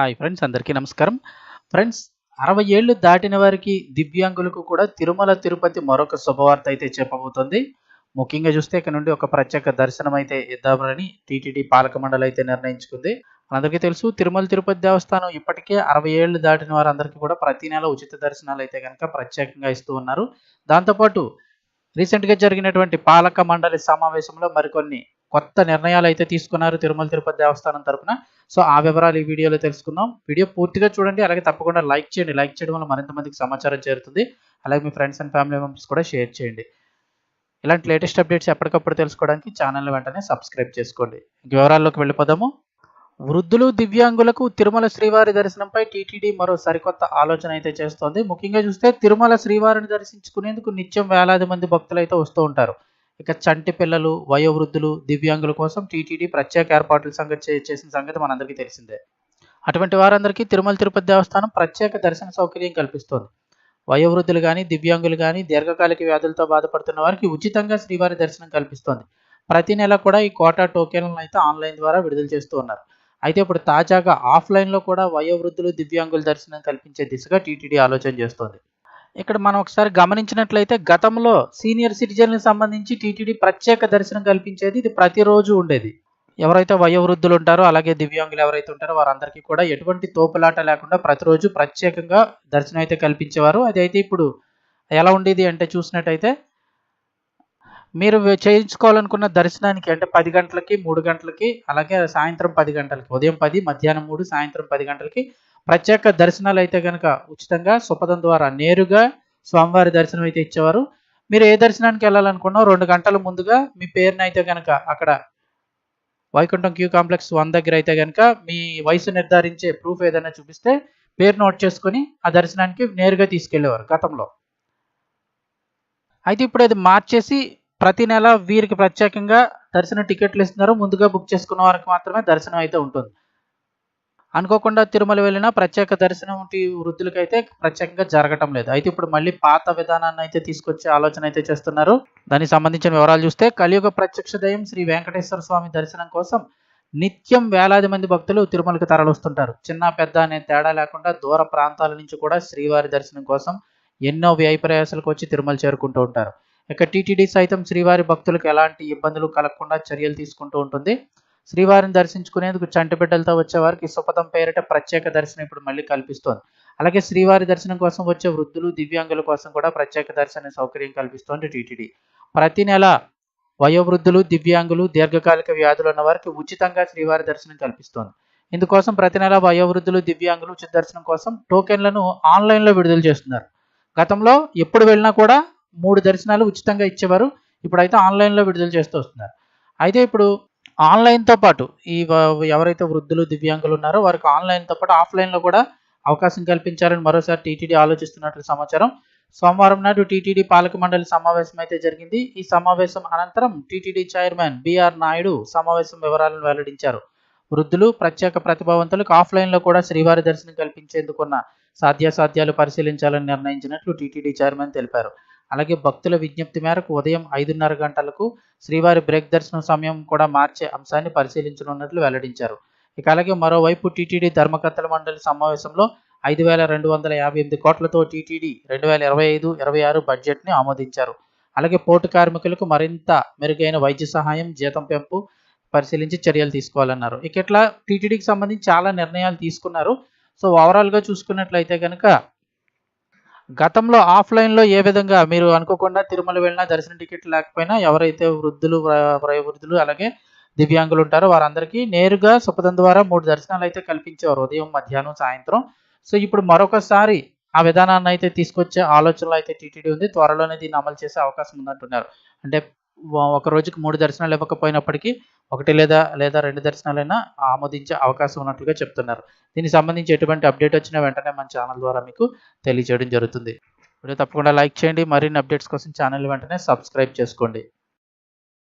Hi friends అందరికీ నమస్కారం. Friends అరవై ఏళ్ళు దాటిన వారికి దివ్యాంగులకు కూడా తిరుమల తిరుపతి మరొక శుభవార్త అయితే చెప్పబోతోంది. ముఖ్యంగా చూస్తే ఇక్కడ నుండి ఒక ప్రత్యేక దర్శనం అయితే ఇద్దామని టీటీడీ పాలక మండలి అయితే నిర్ణయించుకుంది. అందరికీ తెలుసు తిరుమల తిరుపతి దేవస్థానం ఇప్పటికే అరవై ఏళ్ళు దాటిన వారందరికీ కూడా ప్రతి నెల ఉచిత దర్శనాలు అయితే కనుక ప్రత్యేకంగా ఇస్తూ ఉన్నారు. దాంతోపాటు రీసెంట్గా జరిగినటువంటి పాలక మండలి సమావేశంలో మరికొన్ని కొత్త నిర్ణయాలు అయితే తీసుకున్నారు తిరుమల తిరుపతి దేవస్థానం తరపున. సో ఆ వివరాలు ఈ వీడియోలో తెలుసుకుందాం. వీడియో పూర్తిగా చూడండి. అలాగే తప్పకుండా లైక్ చేయండి. లైక్ చేయడం వల్ల మరింత మందికి సమాచారం చేరుతుంది. అలాగే మీ ఫ్రెండ్స్ అండ్ ఫ్యామిలీ మెంబర్స్ కూడా షేర్ చేయండి. ఇలాంటి లేటెస్ట్ అప్డేట్స్ ఎప్పటికప్పుడు తెలుసుకోవడానికి ఛానల్ వెంటనే సబ్స్క్రైబ్ చేసుకోండి. ఇంక వివరాల్లోకి వెళ్ళిపోదాము. వృద్ధులు దివ్యాంగులకు తిరుమల శ్రీవారి దర్శనంపై టీటీడీ మరో సరికొత్త ఆలోచన అయితే చేస్తోంది. ముఖ్యంగా చూస్తే తిరుమల శ్రీవారిని దర్శించుకునేందుకు నిత్యం వేలాది మంది భక్తులు అయితే వస్తూ ఉంటారు. ఇక చంటి పిల్లలు వయోవృద్ధులు దివ్యాంగుల కోసం టీటీడీ ప్రత్యేక ఏర్పాట్ల సంగతి చేసిన సంగతి మనందరికీ తెలిసిందే. అటువంటి వారందరికీ తిరుమల తిరుపతి దేవస్థానం ప్రత్యేక దర్శన సౌకర్యం కల్పిస్తోంది. వయోవృద్ధులు కానీ దివ్యాంగులు కానీ దీర్ఘకాలిక వ్యాధులతో బాధపడుతున్న వారికి ఉచితంగా శ్రీవారి దర్శనం కల్పిస్తోంది. ప్రతి నెల కూడా ఈ కోటా టోకెన్లను అయితే ఆన్లైన్ ద్వారా విడుదల చేస్తూ ఉన్నారు. అయితే ఇప్పుడు తాజాగా ఆఫ్లైన్లో కూడా వయోవృద్ధులు దివ్యాంగుల దర్శనం కల్పించే దిశగా టీటీడీ ఆలోచన చేస్తోంది. ఇక్కడ మనం ఒకసారి గమనించినట్లయితే గతంలో సీనియర్ సిటిజన్లకు సంబంధించి టీటీడీ ప్రత్యేక దర్శనం కల్పించేది ఇది ప్రతిరోజు ఉండేది. ఎవరైతే వయోవృద్ధులు ఉంటారో అలాగే దివ్యాంగులు ఎవరైతే ఉంటారో వారందరికీ కూడా ఎటువంటి తోపులాట లేకుండా ప్రతిరోజు ప్రత్యేకంగా దర్శనం అయితే కల్పించేవారు. అది అయితే ఇప్పుడు ఎలా ఉండేది అంటే చూసినట్టయితే మీరు చేయించుకోవాలనుకున్న దర్శనానికి అంటే పది గంటలకి మూడు గంటలకి అలాగే సాయంత్రం పది గంటలకి ఉదయం పది మధ్యాహ్నం మూడు సాయంత్రం పది గంటలకి ప్రత్యేక దర్శనాలు అయితే కనుక ఉచితంగా సుపదం ద్వారా నేరుగా స్వామివారి దర్శనం అయితే ఇచ్చేవారు. మీరు ఏ దర్శనానికి వెళ్ళాలనుకున్నా రెండు గంటల ముందుగా మీ పేరుని అయితే కనుక అక్కడ వైకుంఠం క్యూ కాంప్లెక్స్ వన్ దగ్గర అయితే కనుక మీ వయసు నిర్ధారించే ప్రూఫ్ ఏదైనా చూపిస్తే పేరు నోట్ చేసుకొని ఆ దర్శనానికి నేరుగా తీసుకెళ్ళేవారు గతంలో. అయితే ఇప్పుడు అది మార్చేసి ప్రతి నెల వీరికి ప్రత్యేకంగా దర్శన టికెట్లు ఇస్తున్నారు. ముందుగా బుక్ చేసుకున్న వారికి మాత్రమే దర్శనం అయితే ఉంటుంది. అనుకోకుండా తిరుమల వెళ్ళినా ప్రత్యేక దర్శనం వృద్ధులకైతే ప్రత్యేకంగా జరగటం లేదు. అయితే ఇప్పుడు మళ్ళీ పాత విధానాన్ని అయితే తీసుకొచ్చే ఆలోచన అయితే చేస్తున్నారు. దానికి సంబంధించిన వివరాలు చూస్తే కలియుగ ప్రత్యక్ష దయం శ్రీ వెంకటేశ్వర స్వామి దర్శనం కోసం నిత్యం వేలాది మంది భక్తులు తిరుమలకు తరలిస్తుంటారు. చిన్న పెద్ద అనే తేడా లేకుండా దూర ప్రాంతాల నుంచి కూడా శ్రీవారి దర్శనం కోసం ఎన్నో వ్యయ ప్రయాసాలకు వచ్చి తిరుమల చేరుకుంటూ ఉంటారు. ఇక టీటీడీ సైతం శ్రీవారి భక్తులకు ఎలాంటి ఇబ్బందులు కలగకుండా చర్యలు తీసుకుంటూ ఉంటుంది. శ్రీవారిని దర్శించుకునేందుకు చంటిబిడ్డలతో వచ్చేవారికి వచ్చే వారికి సుపథం పేరిట ప్రత్యేక దర్శనం ఇప్పుడు మళ్ళీ కల్పిస్తోంది. అలాగే శ్రీవారి దర్శనం కోసం వచ్చే వృద్ధులు దివ్యాంగుల కోసం కూడా ప్రత్యేక దర్శన సౌకర్యం కల్పిస్తోంది టీటీడీ. ప్రతి నెల వయోవృద్ధులు దివ్యాంగులు దీర్ఘకాలిక వ్యాధులు ఉన్న వారికి ఉచితంగా శ్రీవారి దర్శనం కల్పిస్తోంది. ఇందుకోసం ప్రతి నెల వయోవృద్ధులు దివ్యాంగులు ఉచిత దర్శనం కోసం టోకెన్లను ఆన్లైన్లో విడుదల చేస్తున్నారు. గతంలో ఎప్పుడు వెళ్ళినా కూడా మూడు దర్శనాలు ఉచితంగా ఇచ్చేవారు ఇప్పుడైతే ఆన్లైన్లో విడుదల చేస్తూ వస్తున్నారు. అయితే ఇప్పుడు ఆన్లైన్తో పాటు ఈ వ- ఎవరైతే వృద్ధులు దివ్యాంగులు ఉన్నారో వారికి ఆన్లైన్తో పాటు ఆఫ్లైన్లో కూడా అవకాశం కల్పించాలని మరోసారి టీటీడీ ఆలోచిస్తున్నట్లు సమాచారం. సోమవారం నాడు టీటీడీ పాలక మండలి సమావేశం అయితే జరిగింది. ఈ సమావేశం అనంతరం టీటీడీ చైర్మన్ బిఆర్ నాయుడు సమావేశం వివరాలను వెల్లడించారు. వృద్ధులు ప్రత్యేక ప్రతిభావంతులకు ఆఫ్లైన్లో కూడా శ్రీవారి దర్శనం కల్పించేందుకున్న సాధ్యాసాధ్యాలు పరిశీలించాలని నిర్ణయించినట్లు టీటీడీ చైర్మన్ తెలిపారు. అలాగే భక్తుల విజ్ఞప్తి మేరకు ఉదయం ఐదున్నర గంటలకు శ్రీవారి బ్రేక్ దర్శనం సమయం కూడా మార్చే అంశాన్ని పరిశీలించనున్నట్లు వెల్లడించారు. ఇక అలాగే మరోవైపు టీటీడీ ధర్మకర్తల మండలి సమావేశంలో ఐదు వేల రెండు వందల యాభై ఎనిమిది కోట్లతో టీటీడీ రెండు వేల ఇరవై ఐదు ఇరవై ఆరు బడ్జెట్ని ఆమోదించారు. అలాగే పోర్టు కార్మికులకు మరింత మెరుగైన వైద్య సహాయం జీతం పెంపు పరిశీలించి చర్యలు తీసుకోవాలన్నారు. ఇక ఇట్లా టీటీడీకి సంబంధించి చాలా నిర్ణయాలు తీసుకున్నారు. సో ఓవరాల్గా చూసుకున్నట్లయితే కనుక గతంలో ఆఫ్లైన్లో ఏ విధంగా మీరు అనుకోకుండా తిరుమల వెళ్ళినా దర్శన టికెట్ లేకపోయినా ఎవరైతే వృద్ధులు వ్ర- వయోవృద్ధులు అలాగే దివ్యాంగులు ఉంటారో వారందరికీ నేరుగా సుపదం ద్వారా మూడు దర్శనాలు అయితే కల్పించేవారు ఉదయం మధ్యాహ్నం సాయంత్రం. సో ఇప్పుడు మరొకసారి ఆ విధానాన్ని అయితే తీసుకొచ్చే ఆలోచనలో అయితే టీటీడీ ఉంది. త్వరలోనే దీన్ని అమలు చేసే అవకాశం ఉందంటున్నారు. అంటే ఒక రోజుకి మూడు దర్శనాలు ఇవ్వకపోయినప్పటికీ ఒకటి లేదా లేదా రెండు దర్శనాలైనా ఆమోదించే అవకాశం ఉన్నట్లుగా చెప్తున్నారు. దీనికి సంబంధించి ఎటువంటి అప్డేట్ వచ్చినా వెంటనే మన ఛానల్ ద్వారా మీకు తెలియజేయడం జరుగుతుంది. వీడియో తప్పకుండా లైక్ చేయండి. మరిన్ని అప్డేట్స్ కోసం ఛానల్ వెంటనే సబ్స్క్రైబ్ చేసుకోండి.